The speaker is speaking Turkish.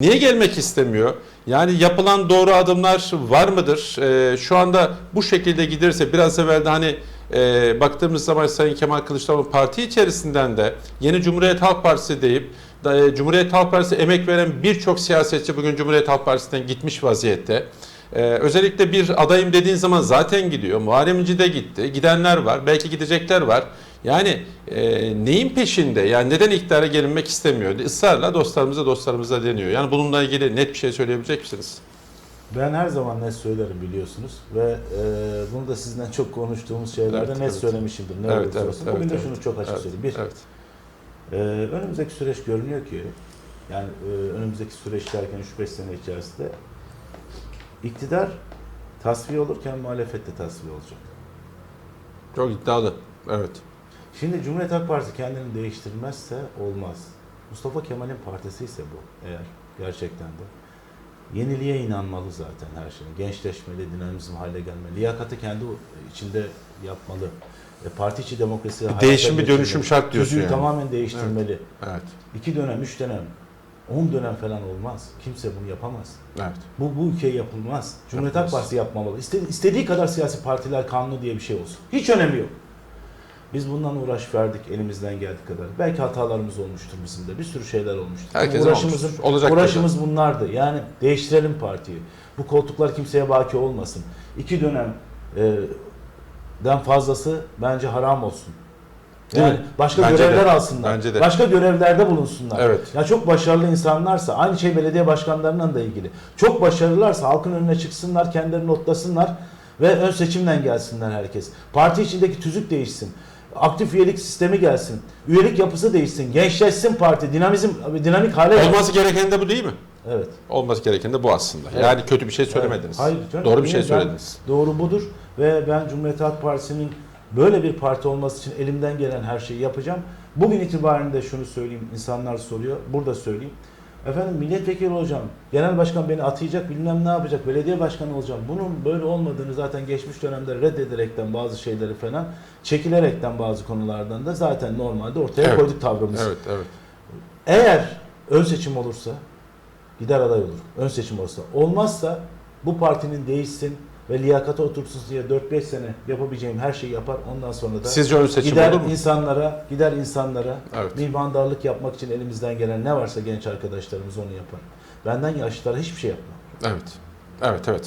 Niye gelmek istemiyor? Yani yapılan doğru adımlar var mıdır? Ee, şu anda bu şekilde giderse biraz evvel de hani e, baktığımız zaman Sayın Kemal Kılıçdaroğlu parti içerisinden de yeni Cumhuriyet Halk Partisi deyip e, Cumhuriyet Halk Partisi emek veren birçok siyasetçi bugün Cumhuriyet Halk Partisi'nden gitmiş vaziyette. Ee, özellikle bir adayım dediğin zaman zaten gidiyor. Muharrem İnce de gitti. Gidenler var. Belki gidecekler var. Yani e, neyin peşinde? Yani neden iktidara gelinmek istemiyor? Israrla dostlarımıza dostlarımıza deniyor. Yani bununla ilgili net bir şey söyleyebilecek misiniz? Ben her zaman net söylerim biliyorsunuz ve e, bunu da sizinle çok konuştuğumuz şeylerde Evet, net evet. söylemişimdir. Ne Evet, evet, olsun. evet, Bugün de evet. şunu çok açık Evet, söyleyeyim. Bir, Evet. e, önümüzdeki süreç görünüyor ki yani e, önümüzdeki süreç derken 3-5 sene içerisinde iktidar tasfiye olurken muhalefet de tasfiye olacak. Çok iddialı. Evet. Şimdi Cumhuriyet Halk Partisi kendini değiştirmezse olmaz. Mustafa Kemal'in partisi ise bu eğer gerçekten de. Yeniliğe inanmalı zaten her şeyin. Gençleşmeli, dinamizm hale gelmeli. Liyakatı kendi içinde yapmalı. E, parti içi demokrasi hayata Değişim bir dönüşüm şart diyorsun yani. tamamen değiştirmeli. Evet. İki dönem, üç dönem, on dönem falan olmaz. Kimse bunu yapamaz. Evet. Bu, bu ülkeye yapılmaz. Cumhuriyet Halk. Partisi yapmamalı. İstediği, istediği kadar siyasi partiler kanunu diye bir şey olsun. Hiç önemi yok. Biz bundan uğraş verdik elimizden geldiği kadar. Belki hatalarımız olmuştur bizim de. Bir sürü şeyler olmuştur. Herkesin uğraşımızın, olmuştur. Olacak uğraşımız bunlardı. Yani değiştirelim partiyi. Bu koltuklar kimseye baki olmasın. İki dönem e, den fazlası bence haram olsun. Yani mi? başka Bence görevler de. alsınlar. Bence de. Başka görevlerde bulunsunlar. Evet. Ya çok başarılı insanlarsa aynı şey belediye başkanlarından da ilgili. Çok başarılılarsa halkın önüne çıksınlar, kendilerini notlasınlar ve ön seçimden gelsinler herkes. Parti içindeki tüzük değişsin. Aktif üyelik sistemi gelsin. Üyelik yapısı değişsin. Gençleşsin parti. Dinamizm dinamik hale gelsin. Olması gereken de bu değil mi? Evet. Olması gereken de bu aslında. Evet. Yani kötü bir şey söylemediniz. Evet. Hayır canım, Doğru bir şey söylediniz. Doğru budur ve ben Cumhuriyet Halk Partisi'nin böyle bir parti olması için elimden gelen her şeyi yapacağım. Bugün itibariyle de şunu söyleyeyim, insanlar soruyor, burada söyleyeyim. Efendim milletvekili olacağım, genel başkan beni atayacak, bilmem ne yapacak, belediye başkanı olacağım. Bunun böyle olmadığını zaten geçmiş dönemde reddederekten bazı şeyleri falan, çekilerekten bazı konulardan da zaten normalde ortaya Evet. koyduk tavrımızı. Evet, evet. Eğer ön seçim olursa gider aday olur. Ön seçim olursa. Olmazsa bu partinin değişsin ve liyakata otursun diye 4-5 sene yapabileceğim her şeyi yapar. Ondan sonra da Sizce ön seçim gider olur mu? insanlara, gider insanlara Evet. mihmandarlık yapmak için elimizden gelen ne varsa genç arkadaşlarımız onu yapar. Benden yaşlılara hiçbir şey yapmam. Evet. Evet, evet.